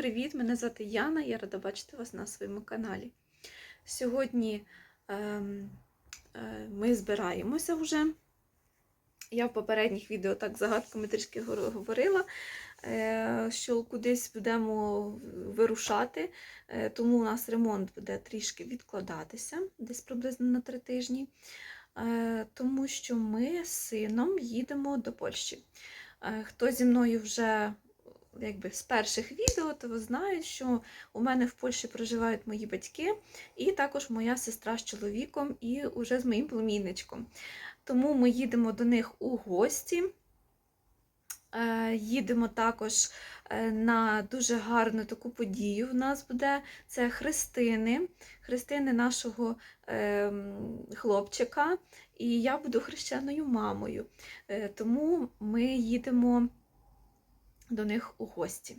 привіт! Мене звати Яна, я рада бачити вас на своєму каналі. Сьогодні ем, е, ми збираємося вже. Я в попередніх відео так загадками трішки говорила, е, що кудись будемо вирушати, е, тому у нас ремонт буде трішки відкладатися, десь приблизно на три тижні, е, тому що ми з сином їдемо до Польщі. Е, Хто зі мною вже якби з перших відео, то ви знають, що у мене в Польщі проживають мої батьки, і також моя сестра з чоловіком, і уже з моїм племінничком. Тому ми їдемо до них у гості. Е, Їдемо також е, на дуже гарну таку подію. В нас буде це хрестини, хрестини нашого ем, хлопчика, і я буду хрещеною мамою. Е, Тому ми їдемо до них у гості.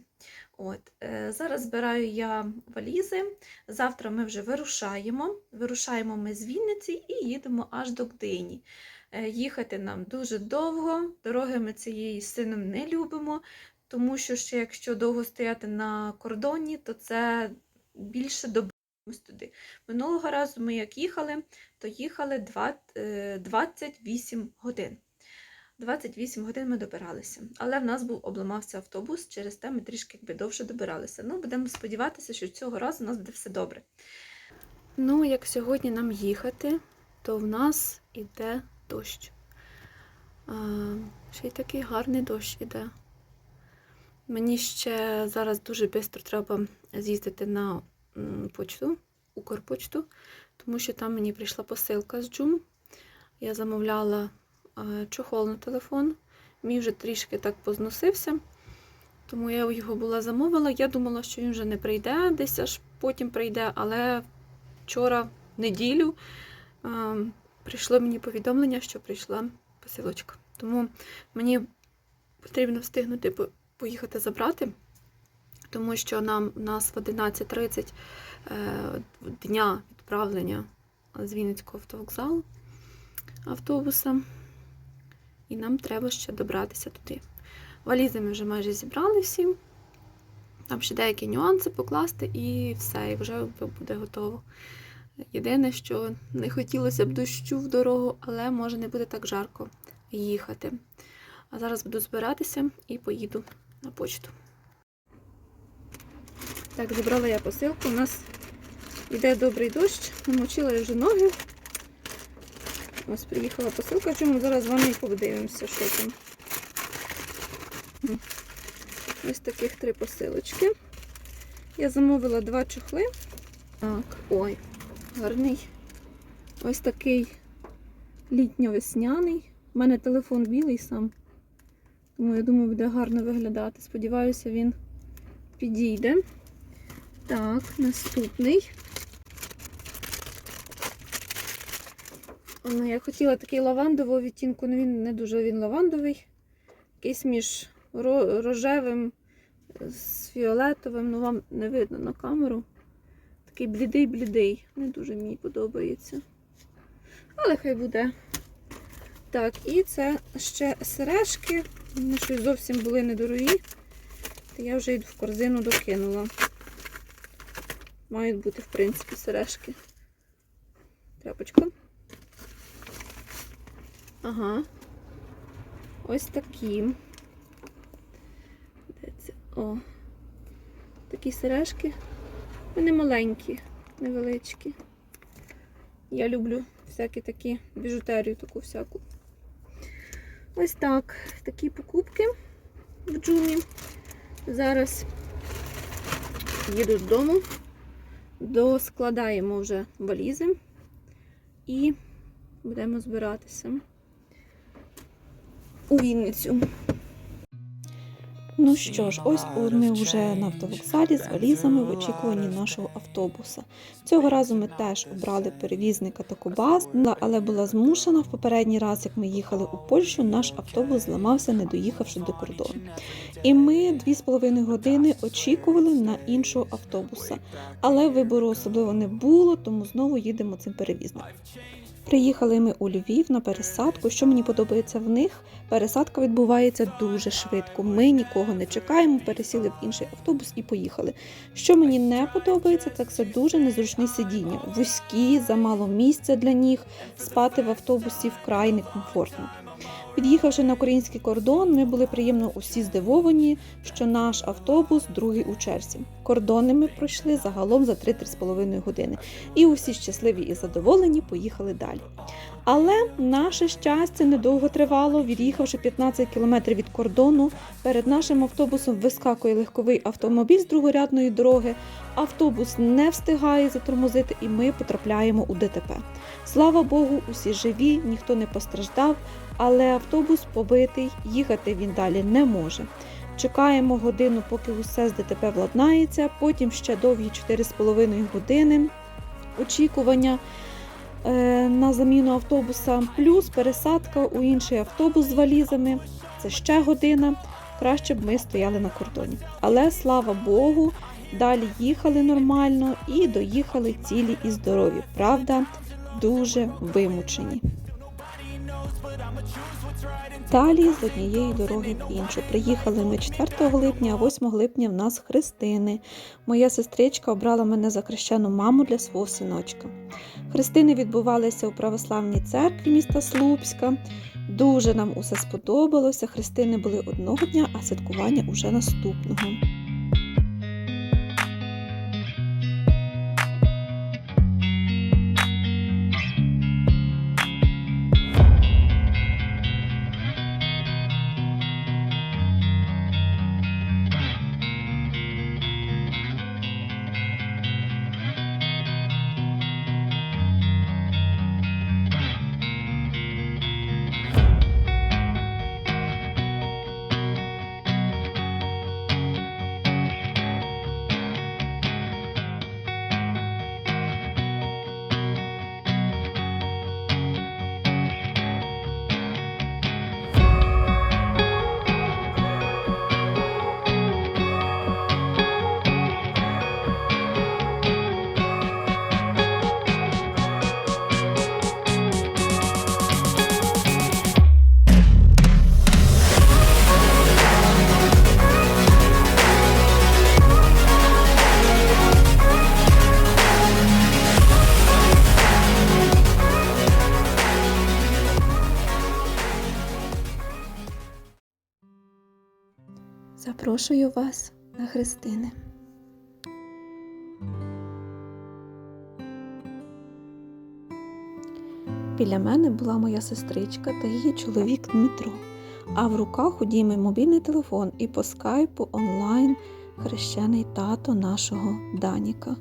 От. е, Зараз збираю я валізи. Завтра ми вже вирушаємо. Вирушаємо ми з Вінниці і їдемо аж до Гдині. Е, Їхати нам дуже довго, дороги ми цієї сином не любимо, тому що ще якщо довго стояти на кордоні, то це більше доберемось туди. Минулого разу ми як їхали, то їхали е, 28 годин. 28 годин ми добиралися. Але в нас був обламався автобус, через те ми трішки якби довше добиралися. Ну, будемо сподіватися, що цього разу у нас буде все добре. Ну, як сьогодні нам їхати, то в нас іде дощ. А, ще й такий гарний дощ іде. Мені ще зараз дуже швидко треба з'їздити на почту, Укрпочту, тому що там мені прийшла посилка з Джум. Я замовляла чохол на телефон. Мій вже трішки так позносився, тому я його була замовила. Я думала, що він вже не прийде, десь аж потім прийде, але вчора, в неділю, прийшло мені повідомлення, що прийшла посилочка. Тому мені потрібно встигнути поїхати забрати, тому що нам нас в 11.30 е, дня відправлення з Вінницького автовокзалу автобуса. І нам треба ще добратися туди. Валізи ми вже майже зібрали всі. Там ще деякі нюанси покласти і все, і вже буде готово. Єдине, що не хотілося б дощу в дорогу, але може не буде так жарко їхати. А зараз буду збиратися і поїду на почту. Так, зібрала я посилку. У нас йде добрий дощ, намочила я вже ноги. Ось приїхала посилка, чому зараз з вами подивимося, що там. Ось таких три посилочки. Я замовила два чохли. Так, ой, гарний. Ось такий літньо-весняний. У мене телефон білий сам. Тому я думаю, буде гарно виглядати. Сподіваюся, він підійде. Так, наступний. Я хотіла такий лавандового відтінку, але він не дуже він лавандовий. Якийсь між рожевим з фіолетовим, ну вам не видно на камеру. Такий блідий-блідий. Не дуже мені подобається. Але хай буде. Так, і це ще сережки. Вони щось зовсім були недорогі. То я вже їх в корзину докинула. Мають бути, в принципі, сережки. Тряпочка. Ага. Ось такі. Де це? О. Такі сережки. Вони маленькі, невеличкі. Я люблю всякі такі біжутерію таку всяку. Ось так. Такі покупки в джумі. Зараз їду додому, доскладаємо вже валізи і будемо збиратися у Вінницю. Ну що ж, ось ми вже на автовокзалі з валізами в очікуванні нашого автобуса. Цього разу ми теж обрали перевізника Такобас, але була змушена в попередній раз, як ми їхали у Польщу, наш автобус зламався, не доїхавши до кордону. І ми дві з половиною години очікували на іншого автобуса. Але вибору особливо не було, тому знову їдемо цим перевізником. Приїхали ми у Львів на пересадку. Що мені подобається в них? Пересадка відбувається дуже швидко. Ми нікого не чекаємо, пересіли в інший автобус і поїхали. Що мені не подобається, так це дуже незручні сидіння. Вузькі, замало місця для ніг, спати в автобусі вкрай некомфортно. Під'їхавши на український кордон, ми були приємно усі здивовані, що наш автобус другий у черзі. Кордони ми пройшли загалом за 3-3,5 години, і усі щасливі і задоволені поїхали далі. Але наше щастя недовго тривало. Від'їхавши 15 кілометрів від кордону, перед нашим автобусом вискакує легковий автомобіль з другорядної дороги. Автобус не встигає затормозити, і ми потрапляємо у ДТП. Слава Богу, усі живі, ніхто не постраждав, але автобус побитий, їхати він далі не може. Чекаємо годину, поки усе з ДТП владнається, потім ще довгі 4,5 години очікування е, на заміну автобуса, плюс пересадка у інший автобус з валізами. Це ще година. Краще б ми стояли на кордоні. Але слава Богу, далі їхали нормально і доїхали цілі і здорові. Правда, дуже вимучені. Далі з однієї дороги в іншу. Приїхали ми 4 липня, а 8 липня в нас хрестини. Моя сестричка обрала мене за хрещену маму для свого синочка. Хрестини відбувалися у православній церкві міста Слупська. Дуже нам усе сподобалося. Хрестини були одного дня, а святкування уже наступного. Запрошую вас на хрестини. Біля мене була моя сестричка та її чоловік Дмитро, а в руках у Діми мобільний телефон і по скайпу онлайн хрещений тато нашого Даніка.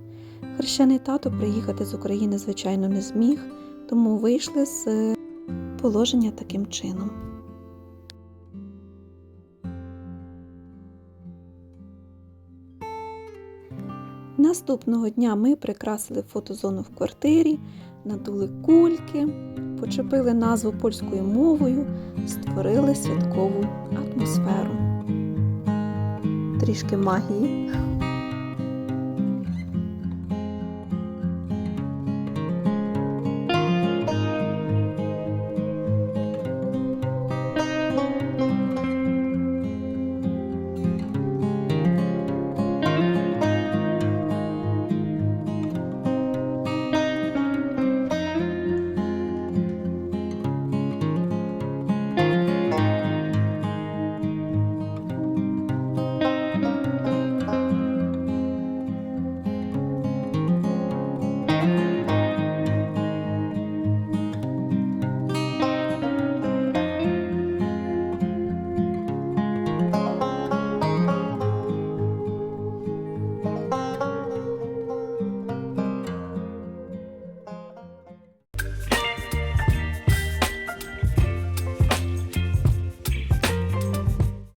Хрещений тато приїхати з України, звичайно, не зміг, тому вийшли з положення таким чином. Наступного дня ми прикрасили фотозону в квартирі, надули кульки, почепили назву польською мовою, створили святкову атмосферу. Трішки магії.